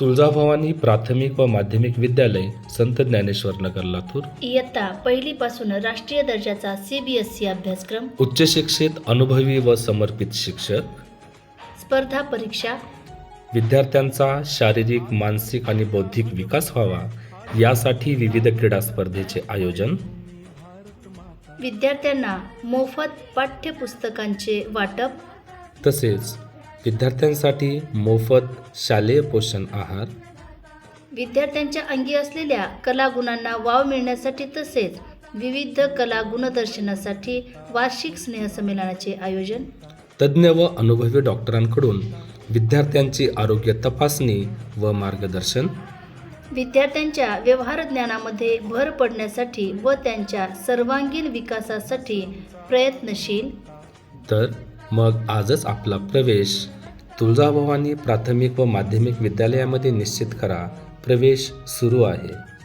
तुळजाभवानी प्राथमिक व माध्यमिक विद्यालय संत ज्ञानेश्वर नगर लातूर. इयत्ता पहिलीपासून राष्ट्रीय दर्जाचा सी बी एस सी अभ्यासक्रम. उच्च शिक्षित अनुभवी व समर्पित शिक्षक. स्पर्धा परीक्षा. विद्यार्थ्यांचा शारीरिक मानसिक आणि बौद्धिक विकास व्हावा यासाठी विविध क्रीडा स्पर्धेचे आयोजन. विद्यार्थ्यांना मोफत पाठ्यपुस्तकांचे वाटप. तसेच विद्यार्थ्यांसाठी मोफत शालेय पोषण आहार. विद्यार्थ्यांच्या अंगी असलेल्या कलागुणांना वाव मिळण्यासाठी तसेच विविध कला गुणदर्शनासाठी वार्षिक स्नेहसंमेलनाचे आयोजन. तज्ज्ञ व अनुभवी डॉक्टरांकडून विद्यार्थ्यांची आरोग्य तपासणी व मार्गदर्शन. विद्यार्थ्यांच्या व्यवहार ज्ञानामध्ये भर पडण्यासाठी व त्यांच्या सर्वांगीण विकासासाठी प्रयत्नशील. तर मग आजच आपला प्रवेश तुळजाभवानी प्राथमिक व माध्यमिक विद्यालयामध्ये निश्चित करा. प्रवेश सुरू आहे.